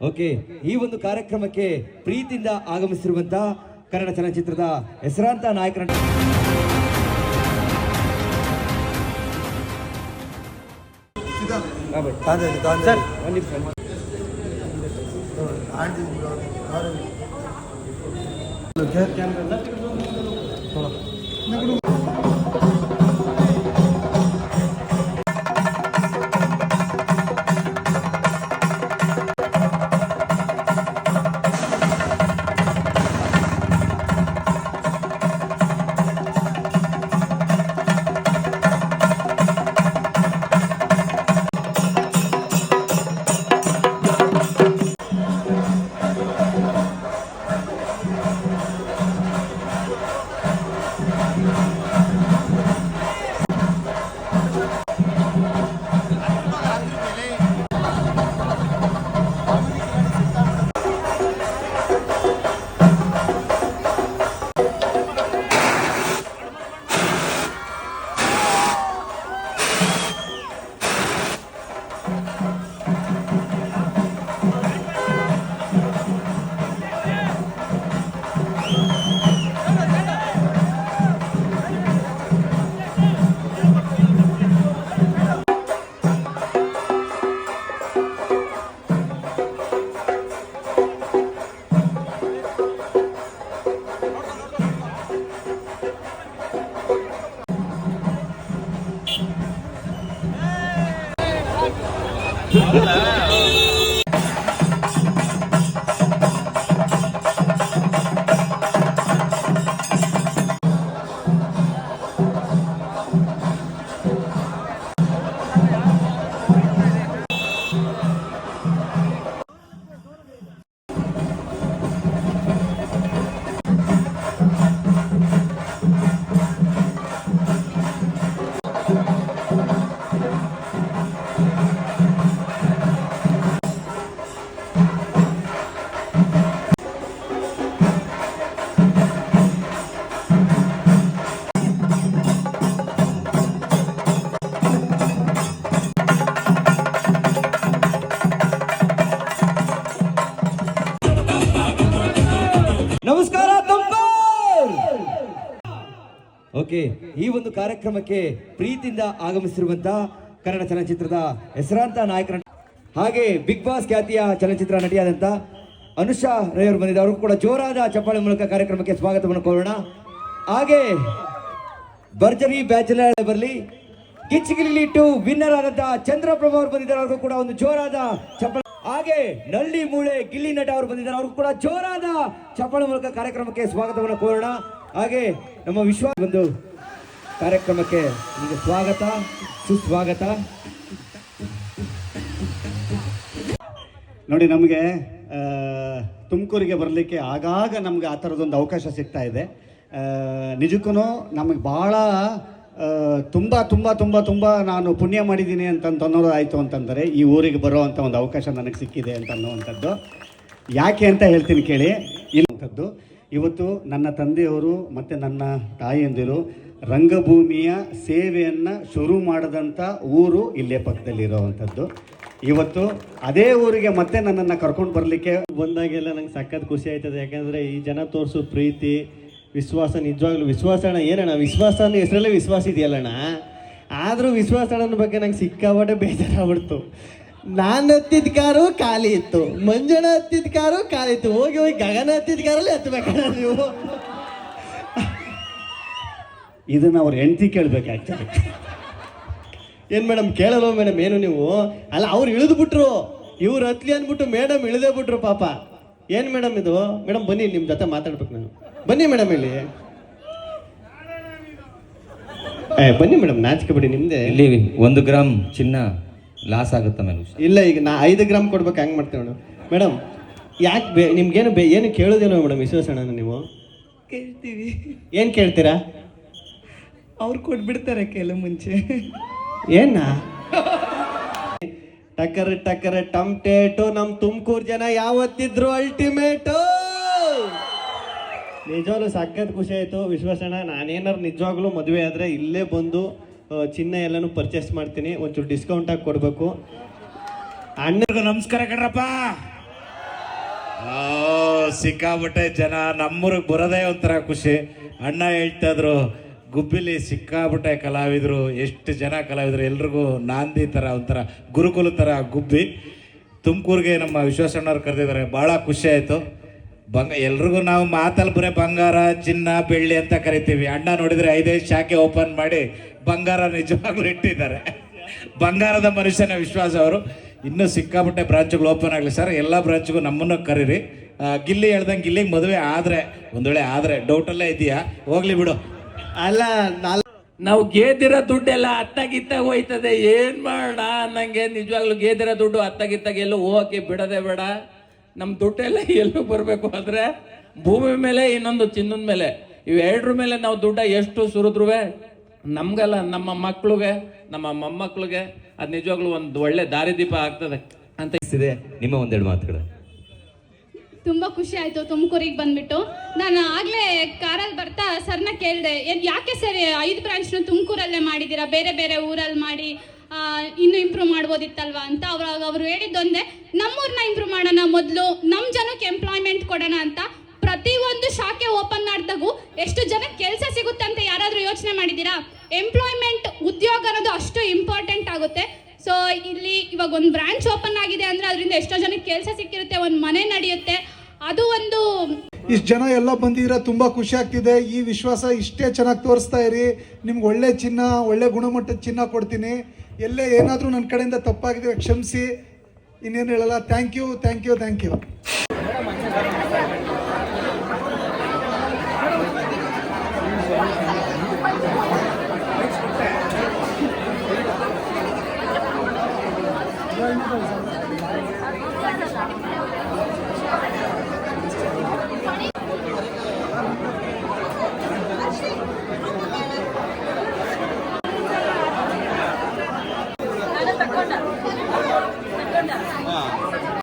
Okay ಈ ಒಂದು ಕಾರ್ಯಕ್ರಮಕ್ಕೆ ಪ್ರೀತಿಯಿಂದ ಆಗಮಿಸಿರುವಂತ ಕನ್ನಡ ಚಲನಚಿತ್ರದ ಹೆಸರಾಂತ ನಾಯಕರ ನಮಸ್ಕಾರ ಓಕೆ, ಈ ಒಂದು ಕಾರ್ಯಕ್ರಮಕ್ಕೆ ಪ್ರೀತಿಯಿಂದ ಆಗಮಿಸಿರುವಂತ ಕನ್ನಡ ಚಲನಚಿತ್ರದ ಹೆಸರಾಂತ ನಾಯಕರ ಹಾಗೆ ಬಿಗ್ ಬಾಸ್ ಖ್ಯಾತಿಯ ಚಲನಚಿತ್ರ ನಟಿಯಾದಂತ ಅನುಷಾ ರೈ ಅವರು ಬಂದಿದ್ದಾರೆ. ಅವರು ಕೂಡ ಜೋರಾದ ಚಪ್ಪಾಳೆ ಮೂಲಕ ಕಾರ್ಯಕ್ರಮಕ್ಕೆ ಸ್ವಾಗತವನ್ನು ಕೋರೋಣ. ಹಾಗೆ ಭರ್ಜರಿ ಬ್ಯಾಚುಲರ್ ಬರಲಿ. ಕಿಚ್ಚಿಗಿಲಿ ಟು ವಿನ್ನರ್ ಆದಂತಹ ಚಂದ್ರಪ್ರಭಾ ಅವರು ಬಂದಿದ್ದಾರೆ. ಅವ್ರಿಗೂ ಕೂಡ ಒಂದು ಜೋರಾದ ಚಪ್ಪಾಳೆ ಹಾಗೆ ನಳ್ಳಿ ಮೂಳೆ ಗಿಲ್ಲಿ ನಟ ಅವರು ಬಂದಿದ್ದಾರೆ. ಅವ್ರಿಗೂ ಕೂಡ ಜೋರಾದ ಚಪ್ಪಾಳೆ ಮೂಲಕ ಕಾರ್ಯಕ್ರಮಕ್ಕೆ ಸ್ವಾಗತವನ್ನು ಕೋರೋಣ. ಹಾಗೆ ನಮ್ಮ ವಿಶ್ವ ಒಂದು ಕಾರ್ಯಕ್ರಮಕ್ಕೆ ನಿಮಗೆ ಸ್ವಾಗತ, ಸುಸ್ವಾಗತ. ನೋಡಿ, ನಮಗೆ ತುಮಕೂರಿಗೆ ಬರಲಿಕ್ಕೆ ಆಗಾಗ ನಮಗೆ ಆ ಥರದೊಂದು ಅವಕಾಶ ಸಿಗ್ತಾ ಇದೆ. ನಿಜಕ್ಕೂ ನಮಗೆ ಭಾಳ ತುಂಬ ತುಂಬ ತುಂಬ ತುಂಬ ನಾನು ಪುಣ್ಯ ಮಾಡಿದ್ದೀನಿ ಅಂತ ಅನ್ನೋದು ಆಯಿತು ಅಂತಂದರೆ, ಈ ಊರಿಗೆ ಬರೋವಂಥ ಒಂದು ಅವಕಾಶ ನನಗೆ ಸಿಕ್ಕಿದೆ ಅಂತ ಅನ್ನುವಂಥದ್ದು. ಯಾಕೆ ಅಂತ ಹೇಳ್ತೀನಿ ಕೇಳಿ. ಇಲ್ಲಂಥದ್ದು ಇವತ್ತು ನನ್ನ ತಂದೆಯವರು ಮತ್ತು ನನ್ನ ತಾಯಿಯಂದಿರು ರಂಗಭೂಮಿಯ ಸೇವೆಯನ್ನು ಶುರು ಮಾಡಿದಂಥ ಊರು ಇಲ್ಲೇ ಪಕ್ಕದಲ್ಲಿರೋವಂಥದ್ದು. ಇವತ್ತು ಅದೇ ಊರಿಗೆ ಮತ್ತೆ ನನ್ನನ್ನು ಕರ್ಕೊಂಡು ಬರಲಿಕ್ಕೆ ಬಂದಾಗೆಲ್ಲ ನಂಗೆ ಸಖತ್ ಖುಷಿ ಆಯ್ತದೆ. ಯಾಕಂದರೆ ಈ ಜನ ತೋರಿಸೋ ಪ್ರೀತಿ, ವಿಶ್ವಾಸ, ನಿಜವಾಗ್ಲೂ ಅಣ್ಣ, ಏನಣ್ಣ ವಿಶ್ವಾಸ ಅನ್ನೋ ಹೆಸರಲ್ಲೇ ವಿಶ್ವಾಸ ಇದೆಯಲ್ಲಣ್ಣ? ಆದರೂ ವಿಶ್ವಾಸ ಅಣ್ಣನ ಬಗ್ಗೆ ನಂಗೆ ಸಿಕ್ಕಾಪಟ್ಟೆ ಬೇಜಾರಾಗ್ಬಿಡ್ತು. ನಾನು ಹತ್ತಿದ ಕಾರು ಖಾಲಿ ಇತ್ತು. ಮಂಜುಣ ಹತ್ತಿದ ಕಾರು ಖಾಲಿ ಇತ್ತು. ಹೋಗಿ ಹೋಗಿ ಗಗನ ಹತ್ತಿದ ಕಾರಲ್ಲಿ ಹತ್ಬೇಕಣ್ಣ ನೀವು. ಇದನ್ನ ಅವ್ರ ಹೆಂಡತಿ ಕೇಳಬೇಕು ಆ್ಯಕ್ಚುಲಿ ಏನು ಮೇಡಮ್ ಕೇಳಲ್ವ ಮೇಡಮ್ ಏನು ನೀವು? ಅಲ್ಲ ಅವ್ರು ಇಳಿದು ಬಿಟ್ರು. ಇವ್ರು ಹತ್ಲಿ ಅಂದ್ಬಿಟ್ಟು ಮೇಡಮ್ ಇಳಿದೇ ಬಿಟ್ರು ಪಾಪ. ಏನು ಮೇಡಮ್ ಇದು? ಮೇಡಮ್ ಬನ್ನಿ ನಿಮ್ಮ ಜೊತೆ ಮಾತಾಡ್ಬೇಕು ನಾನು. ಬನ್ನಿ ಮೇಡಮ್ ಇಲ್ಲಿ. ಏ ಬನ್ನಿ ಮೇಡಮ್ ನಾಚಿಕೆ ಬಿಡಿ ನಿಮ್ಮದೇ ಇಲ್ಲಿ ಒಂದು ಗ್ರಾಮ್ ಚಿನ್ನ. ಲಾಸ್ ಆಗುತ್ತೆ ಮೇಲೆ ಇಲ್ಲ ಈಗ ನಾ ಐದು ಗ್ರಾಮ್ ಕೊಡ್ಬೇಕು ಹೆಂಗೆ ಮಾಡ್ತೇವೆ ಮೇಡಮ್ ಮೇಡಮ್ ಯಾಕೆ ಬೇ ನಿಮ್ಗೇನು ಬೇ ಏನು ಕೇಳೋದಿಲ್ಲ ಮೇಡಮ್ ವಿಶ್ವಾಸಣ್ಣ ನೀವು? ಕೇಳ್ತೀವಿ. ಏನು ಕೇಳ್ತೀರಾ? ಅವ್ರು ಕೊಟ್ಬಿಡ್ತಾರೆ ಕೆಲವು ಮುಂಚೆ. ಏನ? ಟಕರ್ ಟಕರ್ ಟಮ್ಟೇಟು ನಮ್ಮ ತುಮಕೂರು ಜನ ಯಾವತ್ತಿದ್ರು ಅಲ್ಟಿಮೇಟು ನಿಜವಾಗ್ಲೂ ಸಖತ್ ಖುಷಿ ಆಯಿತು. ವಿಶ್ವಾಸಣ್ಣ ನಾನೇನಾರು ನಿಜವಾಗ್ಲೂ ಮದುವೆ ಆದರೆ ಇಲ್ಲೇ ಬಂದು ಚಿನ್ನ ಎಲ್ಲನೂ ಪರ್ಚೇಸ್ ಮಾಡ್ತೀನಿ. ಒಂಚೂರು ಡಿಸ್ಕೌಂಟ್ ಆಗಿ ಕೊಡಬೇಕು. ಅಣ್ಣಗೆ ನಮಸ್ಕಾರ ಕಣ್ರಪ್ಪ. ಆ, ಸಿಕ್ಕಾಪಟ್ಟೆ ಜನ. ನಮ್ಮೂರಿಗೆ ಬರೋದೇ ಒಂಥರ ಖುಷಿ. ಅಣ್ಣ ಹೇಳ್ತಾ ಇದ್ರು ಗುಬ್ಬಿಲಿ ಸಿಕ್ಕಾಪಟ್ಟೆ ಕಲಾವಿದರು ಎಷ್ಟು ಜನ ಕಲಾವಿದರು ಎಲ್ರಿಗೂ ನಾಂದಿ ಥರ ಒಂಥರ ಗುರುಕುಲ ಥರ ಗುಬ್ಬಿ. ತುಮಕೂರಿಗೆ ನಮ್ಮ ವಿಶ್ವಾಸಣ್ಣವ್ರು ಕರೆದಿದ್ದಾರೆ. ಭಾಳ ಖುಷಿ ಆಯಿತು. ಬಂಗ ಎಲ್ರಿಗೂ ನಾವು ಮಾತಲ್ಲಿ ಬರೀ ಬಂಗಾರ ಚಿನ್ನ ಬೆಳ್ಳಿ ಅಂತ ಕರಿತೀವಿ. ಅಣ್ಣ ನೋಡಿದರೆ ಐದೈದು ಶಾಖೆ ಓಪನ್ ಮಾಡಿ ಬಂಗಾರ ನಿಜವಾಗ್ಲೂ ಇಟ್ಟಿದ್ದಾರೆ. ಬಂಗಾರದ ಮನುಷ್ಯನ ವಿಶ್ವಾಸ ಅವರು. ಇನ್ನೂ ಸಿಕ್ಕಾಪಟ್ಟೆ ಬ್ರಾಂಚ್ಗಳು ಓಪನ್ ಆಗಲಿ ಸರ್. ಎಲ್ಲ ಬ್ರಾಂಚ್ಗೂ ನಮ್ಮನ್ನು ಕರೀರಿ. ಗಿಲ್ಲಿ ಹೇಳ್ದಂಗೆ ಗಿಲ್ಲಿಗೆ ಮದುವೆ ಆದರೆ ಒಂದು ವೇಳೆ ಆದರೆ ಡೌಟಲ್ಲೇ ಇದೆಯಾ? ಹೋಗ್ಲಿ ಬಿಡು. ಅಲ್ಲ ನಾವು ಗೇದಿರೋ ದುಡ್ಡೆಲ್ಲ ಅತ್ತಾಗಿತ್ತಾಗ ಹೋಯ್ತದೆ. ಏನು ಮಾಡೋಣ ನಂಗೆ ನಿಜವಾಗ್ಲೂ ಗೇದಿರೋ ದುಡ್ಡು ಅತ್ತಾಗಿತ್ತಾಗ ಎಲ್ಲೂ ಹೋಗಕ್ಕೆ ಬಿಡದೆ ಬೇಡ. ನಮ್ಮ ದುಡ್ಡೆಲ್ಲ ಎಲ್ಲೂ ಬರಬೇಕು ಆದರೆ ಭೂಮಿ ಮೇಲೆ ಇನ್ನೊಂದು ಚಿನ್ನದ ಮೇಲೆ. ಇವೆರಡ್ರ ಮೇಲೆ ನಾವು ದುಡ್ಡ ಎಷ್ಟು ಸುರಿದ್ರುವೆ? ನಮಗಲ್ಲ ನಮ್ಮ ಮಕ್ಕಳಿಗೆ ನಮ್ಮ ಮೊಮ್ಮಕ್ಳಿಗೆ ಅದು ನಿಜವಾಗ್ಲೂ ಒಂದು ಒಳ್ಳೆ ದಾರಿದೀಪ ಆಗ್ತದೆ ಅಂತ ಇದೆ. ನಿಮ್ಮ ಒಂದೆರಡು ಮಾತುಗಳು. ತುಂಬ ಖುಷಿ ಆಯ್ತು ತುಮಕೂರಿಗೆ ಬಂದ್ಬಿಟ್ಟು. ನಾನು ಆಗ್ಲೇ ಕಾರಲ್ಲಿ ಬರ್ತಾ ಸರ್ನ ಕೇಳಿದೆ ಏನು ಯಾಕೆ ಸರ್ ಐದು ಬ್ರಾಂಚ್ನು ತುಮಕೂರಲ್ಲೇ ಮಾಡಿದ್ದೀರಾ? ಬೇರೆ ಬೇರೆ ಊರಲ್ಲಿ ಮಾಡಿ ಇನ್ನೂ ಇಂಪ್ರೂವ್ ಮಾಡ್ಬೋದಿತ್ತಲ್ವಾ ಅಂತ ಅವಾಗ ಅವರು ಹೇಳಿದ್ದೊಂದೇ ನಮ್ಮೂರನ್ನ ಇಂಪ್ರೂವ್ ಮಾಡೋಣ ಮೊದಲು ನಮ್ಮ ಜನಕ್ಕೆ ಎಂಪ್ಲಾಯ್ಮೆಂಟ್ ಕೊಡೋಣ ಅಂತ ಪ್ರತಿ ಒಂದು ಶಾಖೆ ಓಪನ್ ಮಾಡಿದಾಗೂ ಎಷ್ಟು ಜನಕ್ಕೆ ಕೆಲಸ ಸಿಗುತ್ತೆ ಅಂತ ಯಾರಾದರೂ ಯೋಚನೆ ಮಾಡಿದ್ದೀರಾ? ಎಂಪ್ಲಾಯ್ಮೆಂಟ್ ಉದ್ಯೋಗ ಅನ್ನೋದು ಅಷ್ಟು ಇಂಪಾರ್ಟೆಂಟ್ ಆಗುತ್ತೆ. ಸೊ ಇಲ್ಲಿ ಇವಾಗ ಒಂದು ಬ್ರಾಂಚ್ ಓಪನ್ ಆಗಿದೆ ಅಂದರೆ ಅದರಿಂದ ಎಷ್ಟೋ ಜನಕ್ಕೆ ಕೆಲಸ ಸಿಕ್ಕಿರುತ್ತೆ, ಒಂದು ಮನೆ ನಡೆಯುತ್ತೆ. ಅದು ಒಂದು ಇಷ್ಟು ಜನ ಎಲ್ಲ ಬಂದಿದ್ದೀರಾ, ತುಂಬ ಖುಷಿ ಆಗ್ತಿದೆ. ಈ ವಿಶ್ವಾಸ ಇಷ್ಟೇ ಚೆನ್ನಾಗಿ ತೋರಿಸ್ತಾ ಇರಿ. ನಿಮ್ಗೆ ಒಳ್ಳೆ ಚಿನ್ನ, ಒಳ್ಳೆ ಗುಣಮಟ್ಟದ ಚಿನ್ನ ಕೊಡ್ತೀನಿ. ಎಲ್ಲೇ ಏನಾದರೂ ನನ್ನ ಕಡೆಯಿಂದ ತಪ್ಪಾಗಿದೆ ಕ್ಷಮಿಸಿ. ಇನ್ನೇನು ಹೇಳಲ್ಲ. Thank you thank you thank you